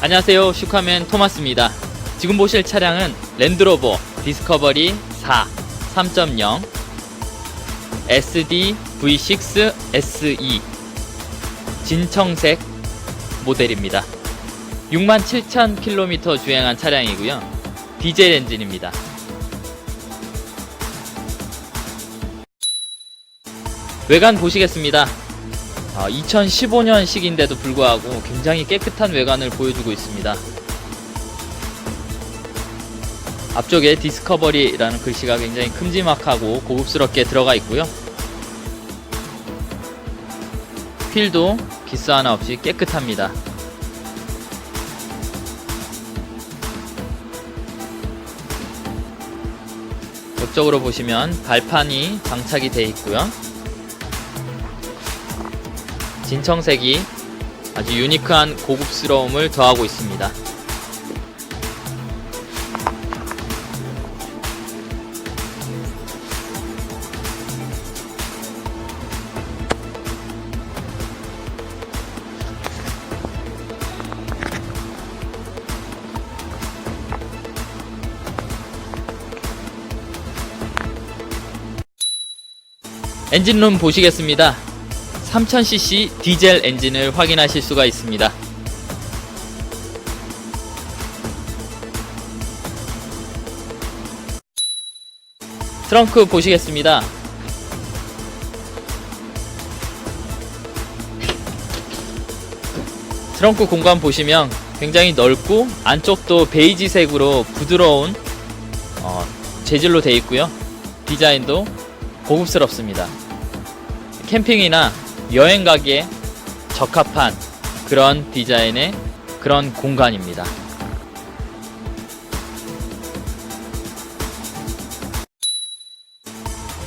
안녕하세요. 슈카맨 토마스입니다. 지금 보실 차량은 랜드로버 디스커버리 4 3.0 SD V6 SE 진청색 모델입니다. 67,000km 주행한 차량이고요. 디젤 엔진입니다. 외관 보시겠습니다 2015년식인데도 불구하고 굉장히 깨끗한 외관을 보여주고 있습니다. 앞쪽에 디스커버리라는 글씨가 굉장히 큼지막하고 고급스럽게 들어가 있고요. 휠도 기스 하나 없이 깨끗합니다. 옆쪽으로 보시면 발판이 장착이 되어 있고요. 진청색이 아주 유니크한 고급스러움을 더하고 있습니다. 엔진룸 보시겠습니다. 3000cc 디젤 엔진을 확인하실 수가 있습니다. 트렁크 보시겠습니다. 트렁크 공간 보시면 굉장히 넓고 안쪽도 베이지색으로 부드러운 어, 재질로 되어 있고요. 디자인도 고급스럽습니다. 캠핑이나 여행 가기에 적합한 그런 디자인의 그런 공간입니다.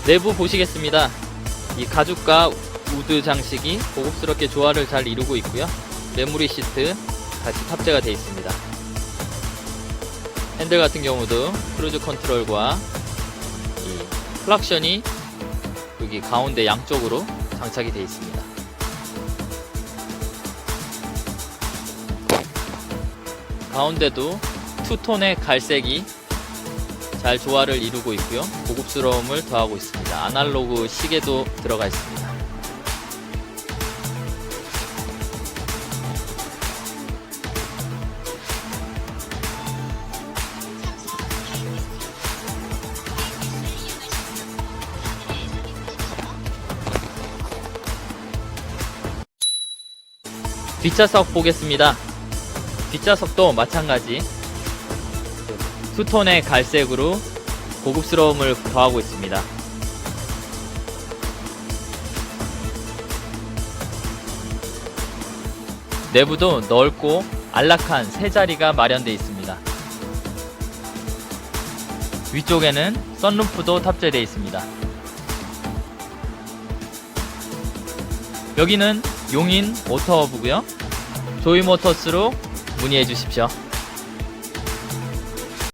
내부 보시겠습니다. 이 가죽과 우드 장식이 고급스럽게 조화를 잘 이루고 있고요. 메모리 시트 같이 탑재가 되어 있습니다. 핸들 같은 경우도 크루즈 컨트롤과 이 클락션이 여기 가운데 양쪽으로 장착이 되어 있습니다. 가운데도 투톤의 갈색이 잘 조화를 이루고 있고요. 고급스러움을 더하고 있습니다. 아날로그 시계도 들어가 있습니다. 뒷좌석 보겠습니다. 뒷좌석도 마찬가지 투톤의 갈색으로 고급스러움을 더하고 있습니다. 내부도 넓고 안락한 세 자리가 마련되어 있습니다. 위쪽에는 썬루프도 탑재되어 있습니다. 여기는 용인 모터허브고요. 조이모터스로 문의해 주십시오.